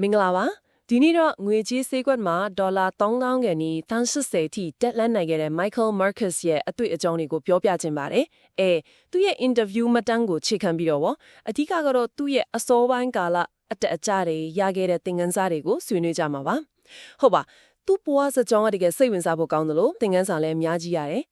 မင်္ဂလာပါဒီနေ့တော့ငွေကြေးစေးကွက်မှာဒေါ်လာ3000ခန့်နီးတန်း80ထိတက်လန့်နိုင်ခဲ့တဲ့ Michael Marcus ရဲ့အတွေ့အကြုံတွေကိုပြောပြခြင်းပါတယ်အဲသူ့ရဲ့ interview မတန်းကိုခြေခံပြီးတော့ဗောအဓိကကတော့သူ့ရဲ့အစောပိုင်းကာလအတက်အကျတွေရခဲ့တဲ့သင်ခန်းစာတွေကိုဆွေးနွေးကြမှာပါဟုတ်ပါသူ့ဘဝစကြောင်းကတကယ်စိတ်ဝင်စားဖို့ကောင်းတယ်လို့သင်ခန်းစာလည်းအများကြီးရတယ်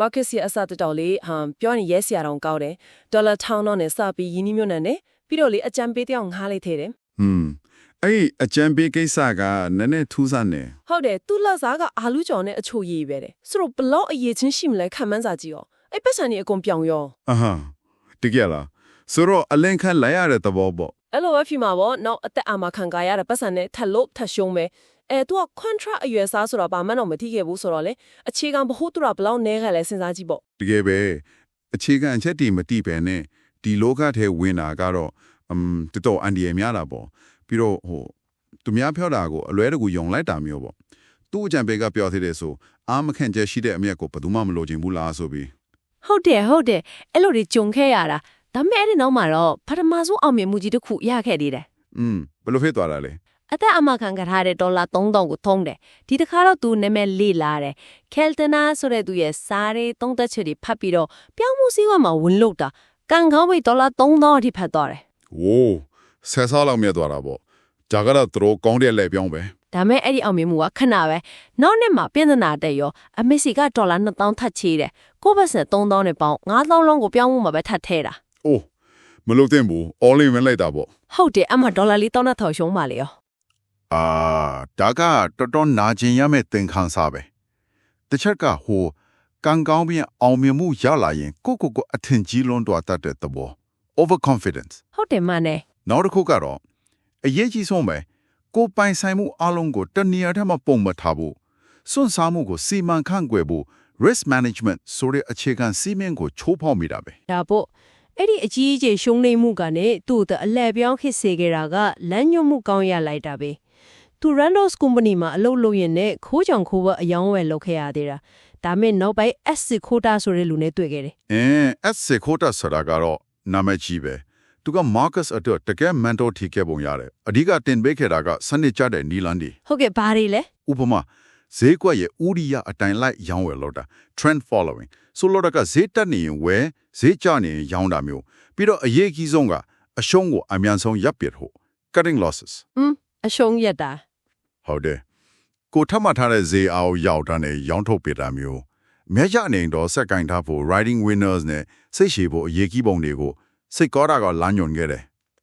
Marcus ရဲ့အစတတော်လေးဟမ်ပြောရင်ရဲစရာတောင်ကောက်တယ်ဒေါ်လာ1000တော့နဲ့စပြီးယင်းနှိမ့်ညွန့်နဲ့ပြီးတော့လေအကြံပေးတယောက်ငှားလိုက်သေးတယ်ဟွန်း အဲ့ဒီအကြံပေးကိစ္စကနည်းနည်းထူးဆန်းနေဟုတ်တယ်သူ့လက်စားကအာလူကြော်နဲ့အချိုရည်ပဲတဲ့ဆိုတော့ဘလောက်အရေးချင်းရှိမလဲခံမှန်းစာကြည့်ရောအဲ့ပတ်စံကြီးအကုန်ပြောင်ရောအဟမ်းတကယ်လားဆိုတော့အလင်ခံလိုက်ရတဲ့သဘောပေါ့အဲ့လိုပဲဖြစ်မှာပေါ့နောက်အသက်အာမခံကာရတဲ့ပတ်စံနဲ့ထက်လို့ထက်ရှုံးပဲအဲသူက contract အရွယ်စားဆိုတော့ဘာမှတော့မထိခဲ့ဘူးဆိုတော့လေအခြေခံဘ ਹੁ သူရဘလောက်နဲခဲ့လဲစဉ်းစားကြည့်ပေါ့တကယ်ပဲအခြေခံအချက်တီမတိပဲနဲ့ဒီလောကထဲဝင်တာကတော့အမ်တော်တော်အန်ဒီရများတာပေါ့ ပြီးတော့ဟိုသူများပြောတာကိုအလွဲတကူယုံလိုက်တာမျိုးပေါ့သူ့အကြံပေးကပြောသေးတယ်ဆိုအာမခံချက်ရှိတဲ့အမြတ်ကိုဘယ်သူမှမလိုချင်ဘူးလားဆိုပြီးဟုတ်တယ်ဟုတ်တယ်အဲ့လိုတွေကြုံခဲ့ရတာဒါပေမဲ့အဲ့ဒီနောက်မှာတော့ပထမဆုံးအောင်မြင်မှုကြီးတစ်ခုရခဲ့သေးတယ်อืมဘယ်လိုဖြစ်သွားတာလဲအသက်အမခံကထားတဲ့ဒေါ်လာ3000ကိုထုံးတယ်ဒီတစ်ခါတော့သူနာမည်လေးလာတယ်ကယ်တနာဆိုတဲ့သူရဲ့စားရေးသုံးသက်ချက်တွေဖတ်ပြီးတော့ပြောင်းမှုစည်းဝါးမှာဝင်လို့တာကန်ကောင်းပြီးဒေါ်လာ3000အထိဖတ်သွားတယ်ဝိုး ဆယ်စားလောက်မြတ်သွားတာပေါ့ဂျာကတော့သူတို့ကောင်းတဲ့လက်ပြောင်းပဲဒါမဲ့အဲ့ဒီအောင်မြင်မှုကခဏပဲနောက်နှစ်မှာပြင်သနာတက်ရောအမေစီကဒေါ်လာ2000ထပ်ချေးတယ်ကိုယ့်ဘက်ဆက်3000နဲ့ပေါင်း9000လုံးကိုပြောင်းမှုမှာပဲထပ်ထဲတာအိုးမလုပ်သင့်ဘူး all in ဝင်လိုက်တာပေါ့ဟုတ်တယ်အမှဒေါ်လာလေး1000နဲ့ထောက်ရှုံးပါလေရောအာဒါကတော်တော်နာကျင်ရမယ့်သင်ခန်းစာပဲတစ်ချက်ကဟိုကံကောင်းပြီးအောင်မြင်မှုရလာရင်ကိုယ့်ကိုယ်ကိုအထင်ကြီးလွန်းသွားတတ်တဲ့သဘော over confidence ဟုတ်တယ်မနဲ့ နောက်တစ်ခုကတော့အရေးကြီးဆုံးပဲကိုယ်ပိုင်ဆိုင်မှုအလုံးကိုတနေရာထဲမှာပုံမထားဖို့စွန့်စားမှုကိုစီမံခန့်ခွဲဖို့ risk management ဆိုတဲ့အခြေခံစီမင်းကိုချိုးဖောက်မိတာပဲဒါပေါ့အဲ့ဒီအကြီးအကျယ်ရှုံးနေမှုကနဲ့သူ့အလက်ပြောင်းခစ်စေခဲ့တာကလမ်းညွှန်မှုကောင်းရလိုက်တာပဲသူ Randos Company မှာအလုပ်လုပ်ရင်နဲ့ခိုးကြောင်ခိုးဘအယောင်းဝယ်လုပ်ခဲ့ရသေးတာဒါမဲ့နောက်ပိုင်း S ခိုးတာဆိုတဲ့လူနဲ့တွေ့ခဲ့တယ်အင်း S စေခိုတာဆိုတာကတော့နာမည်ကြီးပဲ သူက Marcus အတွက်တကယ် mentor ထိခဲ့ပုံရတယ်အဓိကတင်ပေးခဲ့တာကစနစ်ကျတဲ့နီလန်ဒီဟုတ်ကဲ့ဘာတွေလဲဥပမာဈေးကွက်ရဲ့ဥရိယအတိုင်းလိုက်ရောင်းဝယ်လို့တာ trend following ဆိုလိုတာကဈေးတက်နေရင်ဝယ်ဈေးကျနေရင်ရောင်းတာမျိုးပြီးတော့အရေးကြီးဆုံးကအရှုံးကိုအမြန်ဆုံးရပ်ပစ်ဖို့ cutting losses อืมအရှုံးရက်တာဟုတ်တယ်ကိုထပ်မှတ်ထားတဲ့ဈေးအောင်ရောက်တာနဲ့ရောင်းထုတ်ပြတာမျိုးမြတ်ရအနေတော့စက်ကင်ထားဖို့ riding winners နဲ့စိတ်ရှည်ဖို့အရေးကြီးပုံတွေကို စိတ်ကောတာကလမ်းညွန်ခဲ့တယ်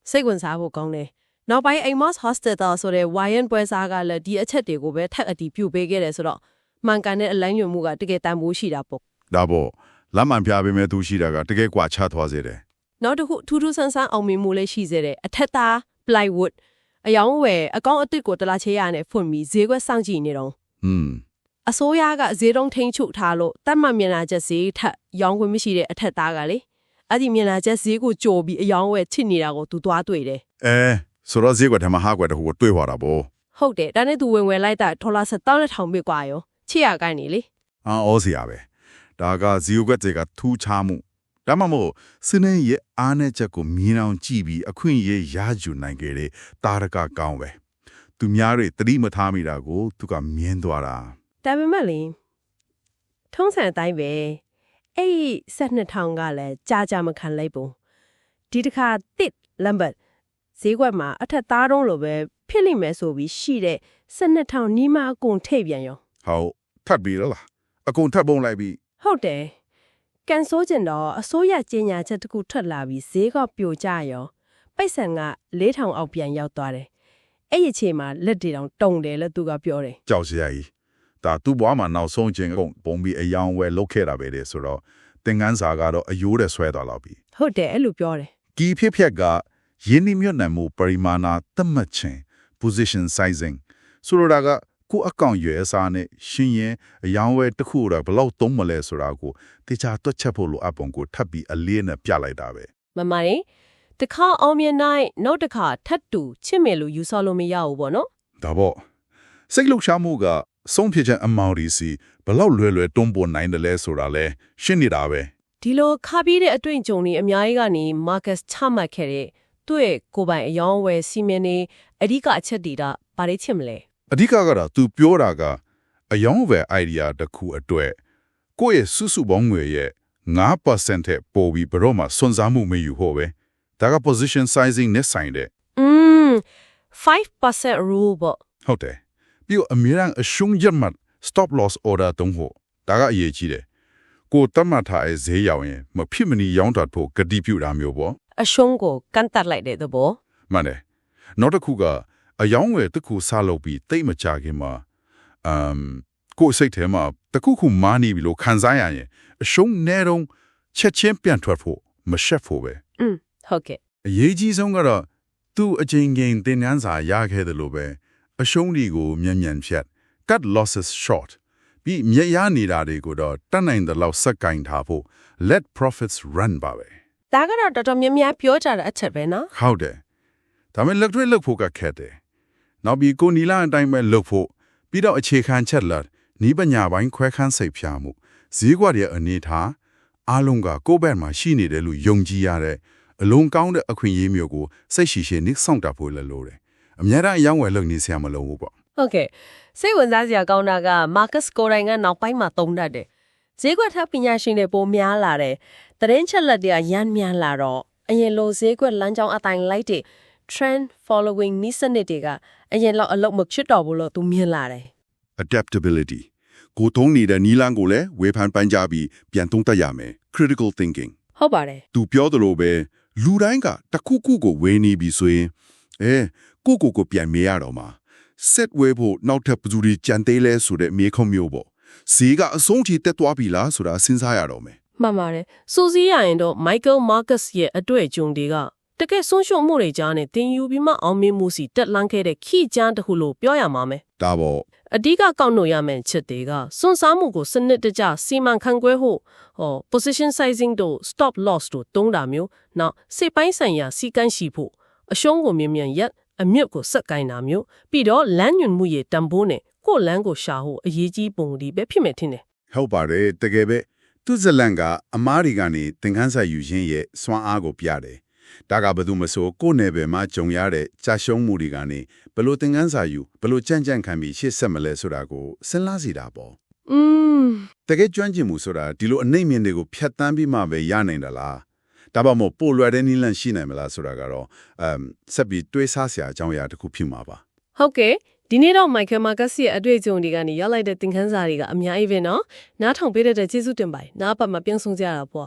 စိတ်ဝင်စားဖို့ကောင်းတယ်နောက်ပိုင်း Amos Hospital ဆိုတဲ့ YN ပွဲစားကလည်းဒီအချက်တွေကိုပဲထပ်အတည်ပြုပေးခဲ့တယ်ဆိုတော့မှန်ကန်တဲ့အလိုင်းညွှန်မှုကတကယ်တန်ဖိုးရှိတာပေါ့ဒါပေါ့လမ်းမှန်ပြပေးမဲ့သူရှိတာကတကယ်ကွာချသွားစေတယ်နောက်တစ်ခုထူးထူးဆန်းဆန်းအောင်မြင်မှုလည်းရှိစေတယ်အထက်သား plywood အယောင်ဝယ်အကောင့်အစ်စ်ကိုတလားချေရနဲ့ဖွင့်ပြီးဈေးကွက်စောင့်ကြည့်နေတော့ဟွန်းအစိုးရကဈေးတုံးထိန်းချုပ်ထားလို့တတ်မှတ်မျက်နှာချက်ဈေးထက်ရောင်းခွင့်မရှိတဲ့အထက်သားကလေ အဲ့ဒီမျက်နှာချက်ဈေးကိုကြော်ပြီးအယောင်ဝဲချစ်နေတာကိုသူသွားတွေ့တယ်အဲဆိုတော့ဈေးကွက်ထဲမှာဟာကွက်တခုကိုတွေ့သွားတာပေါ့ဟုတ်တယ်ဒါနဲ့သူဝင်ဝင်လိုက်တာထော်လာဆက်တောင်းနဲ့ထောင်ပြကွာရောချစ်ရကိုင်းနေလေအာဩစရာပဲဒါကဈေးကွက်တွေကထူးခြားမှုဒါမှမဟုတ်စနေရဲ့အားနဲ့ချက်ကိုမြင်အောင်ကြည့်ပြီးအခွင့်အရေးရယူနိုင်ကြတဲ့တာရကကောင်းပဲသူများတွေတတိမထားမိတာကိုသူကမြင်သွားတာဒါပေမဲ့လေထုံးစံအတိုင်းပဲ အဲ့ဒီ12000ကလည်းကြာကြာမခံလိုက်ဘူးဒီတစ်ခါတစ်လမ်ဘတ်ဈေးကွက်မှာအထက်သားတုံးလိုပဲဖြစ်လိမ့်မယ်ဆိုပြီးရှိတဲ့12000နီးမအကုန်ထိပ်ပြန်ရောဟုတ်ထပ်ပြီးတော့လားအကုန်ထပ်ပုံလိုက်ပြီးဟုတ်တယ်ကန်ဆိုးကျင်တော့အစိုးရကြေညာချက်တစ်ခုထွက်လာပြီးဈေးကပြိုကျရောပိတ်ဆန်က4000အောက်ပြန်ရောက်သွားတယ်အဲ့ဒီအချိန်မှာလက်တွေတောင်တုံတယ်လို့သူကပြောတယ်ကြောက်စရာကြီး ဒါသူ့ဘွားမှာနောက်ဆုံးချင်းကုန်ပုံပြီးအယောင်ဝဲလုတ်ခဲ့တာပဲလေဆိုတော့သင်ငန်းစာကတော့အယိုးတဲ့ဆွဲသွားတော့ပြီဟုတ်တယ်အဲ့လိုပြောတယ်ကီဖြစ်ဖြက်ကယင်းနှမြတ်နိုင်မှုပရိမာဏသတ်မှတ်ခြင်း position sizing ဆိုလိုတာကကိုယ့်အကောင့်ရွယ်အစားနဲ့ရှင်ရင်အယောင်ဝဲတစ်ခုတော့ဘယ်လောက်သုံးမလဲဆိုတာကိုတေချာတွက်ချက်ဖို့လိုအပ်ပုံကိုထပ်ပြီးအလေးနဲ့ပြလိုက်တာပဲမမရင်တခါအောင်မြင်နိုင်နောက်တစ်ခါထပ်တူချစ်မယ်လို့ယူဆလို့မရဘူးပေါ့နော်ဒါပေါ့စိတ်လှုပ်ရှားမှုက ဆုံးဖြတ်ချက်အမောင်ရီစီဘယ်လောက်လွယ်လွယ်တွန်းပေါ်နိုင်တယ်လဲဆိုတာလဲရှင်းနေတာပဲ ဒီလိုခါပြီးတဲ့အတွေ့အကြုံတွေအများကြီးကနေ Marcus ချမှတ်ခဲ့တဲ့သူ့ရဲ့ကိုယ်ပိုင်အယောင်းအဝယ်စီမင်းနေ အဓိကအချက်တွေကဘာတွေချစ်မလဲ အဓိကကတော့ तू ပြောတာကအယောင်းဝယ် idea တစ်ခုအတွက်ကိုယ့်ရဲ့စုစုပေါင်းငွေရဲ့9%တဲ့ပို့ပြီးဘယ်တော့မှစွန့်စားမှုမယူဖို့ပဲဒါက position sizing နဲ့ဆိုင်တဲ့ อืม5% rule ပေါ့ ဟုတ်တယ် ပြီးတော့အမြဲတမ်းအရှုံးရမှတ် stop loss order တုံးဖို့ဒါကအရေးကြီးတယ်ကိုတတ်မှတ်ထားတဲ့ဈေးရောက်ရင်မဖြစ်မနေရောင်းတတ်ဖို့ကတိပြုတာမျိုးပေါ့အရှုံးကိုကန့်တတ်လိုက်တဲ့သဘောမှန်တယ်နောက်တစ်ခုကအယောင်းဝယ်တစ်ခုစလုပ်ပြီးတိတ်မကြခင်မှာအမ်ကိုယ်စိတ်ထဲမှာတစ်ခုခုမာနေပြီလို့ခံစားရရင်အရှုံးနဲ့တော့ချက်ချင်းပြန်ထွက်ဖို့မရှက်ဖို့ပဲอืมဟုတ်ကဲ့အရေးကြီးဆုံးကတော့သူ့အချိန်ချင်းတင်နန်းစာရခဲ့တယ်လို့ပဲ အရှုံးတွေကိုမြန်မြန်ဖြတ် cut losses short ပြီးမြက်ရနေတာတွေကိုတော့တတ်နိုင်တဲ့လောက်စက်ကင်ထားဖို့ let profits run ပါပဲဒါကတော့တော်တော်များများပြောကြတဲ့အချက်ပဲနော်ဟုတ်တယ်ဒါပေမဲ့လက်တွေ့လုပ်ဖို့ကခက်တယ်နောက်ပြီးကိုနီလာအတိုင်းပဲလုပ်ဖို့ပြီးတော့အခြေခံချက်လက်နီးပညာပိုင်းခွဲခန်းစိတ်ဖြာမှုဈေးကွက်ရဲ့အနေထားအားလုံးကကိုယ့်ဘက်မှာရှိနေတယ်လို့ယုံကြည်ရတဲ့အလုံးကောင်းတဲ့အခွင့်အရေးမျိုးကိုစိတ်ရှိရှိနှိစောင့်တတ်ဖို့လည်းလိုတယ် အများအားအယောင်းဝယ်လုပ်နေစရာမလိုဘူးပေါ့ဟုတ်ကဲ့စိတ်ဝင်စားစရာကောင်းတာက Marcus ကိုယ်တိုင်ကနောက်ပိုင်းမှာသုံးတတ်တယ်ဈေးကွက်ထပ်ပညာရှင်တွေပိုများလာတယ်သတင်းချက်လက်တွေကရမ်းများလာတော့အရင်လိုဈေးကွက်လမ်းကြောင်းအတိုင်းလိုက်တဲ့ trend following နည်းစနစ်တွေကအရင်လောက်အလုပ်မဖြစ်တော့ဘူးလို့သူမြင်လာတယ် adaptability ကိုထုံးနေတဲ့နီလန်းကိုလည်းဝေဖန်ပန်းကြပြီးပြန်သုံးသပ်ရမယ် critical thinking ဟုတ်ပါတယ်သူပြောသလိုပဲလူတိုင်းကတစ်ခုခုကိုဝေနေပြီဆိုရင်အဲ ကိုကိုကိုပြန်မေးရတော့မှာ set ဝဲဖို့နောက်ထပ်ဘယ်သူတွေကြံသေးလဲဆိုတဲ့မေးခွန်းမျိုးပေါ့ဈေးကအဆုံးထိတက်သွားပြီလားဆိုတာစဉ်းစားရတော့မယ်မှန်ပါတယ်စူးစီးရရင်တော့ Michael Marcus ရဲ့အတွေ့အကြုံတွေကတကယ်ဆုံးရှုံးမှုတွေကြားနဲ့တင်ယူပြီးမှအောင်မြင်မှုစီတက်လှမ်းခဲ့တဲ့ခီကျန်းတစ်ခုလို့ပြောရမှာမယ်ဒါပေါ့အဓိကကောက်နှုတ်ရမယ့်ချက်တွေကစွန့်စားမှုကိုစနစ်တကျစီမံခန့်ခွဲဖို့ဟော position sizing တို့ stop loss တို့တုံးတာမျိုးနောက်စိတ်ပိုင်းဆိုင်ရာစီကန်းရှိဖို့အရှုံးကိုမြင်မြန်ရက် အမြင့်ကိုစက်ကိုင်းတာမျိုးပြီးတော့လမ်းညွန်မှုရဲ့တံပိုးနဲ့ကိုယ့်လမ်းကိုရှာဖို့အရေးကြီးပုံဒီပဲဖြစ်မယ်ထင်တယ်ဟုတ်ပါတယ်တကယ်ပဲသူဇလန်ကအမားတွေကနေသင်ခန်းစာယူခြင်းရဲ့စွမ်းအားကိုပြတယ်ဒါကဘယ်သူမဆိုကိုယ့်နယ်ပယ်မှာကြုံရတဲ့ကြာရှုံးမှုတွေကနေဘယ်လိုသင်ခန်းစာယူဘယ်လိုကြံ့ကြံ့ခံပြီးရှေ့ဆက်မလဲဆိုတာကိုစဉ်းစားစီတာပေါ့อืมတကယ်ကျွမ်းကျင်မှုဆိုတာဒီလိုအနှိမ့်မြင့်တွေကိုဖြတ်တန်းပြီးမှပဲရနိုင်တာလား ဒါပေမဲ့ပိုလွယ်တဲ့နည်းလမ်းရှိနိုင်မလားဆိုတာကတော့အမ်ဆက်ပြီးတွေးဆဆရာအကြောင်းအရာတစ်ခုဖြစ်မှာပါ ဟုတ်ကဲ့ဒီနေ့တော့ Michael Marcus ရဲ့အတွေ့အကြုံတွေကနေရလိုက်တဲ့သင်ခန်းစာတွေကအများကြီးပဲเนาะနားထောင်ပေးတဲ့အတွက်ကျေးဇူးတင်ပါတယ်နားပတ်မှာပြန်ဆောင်ကြရတာပေါ့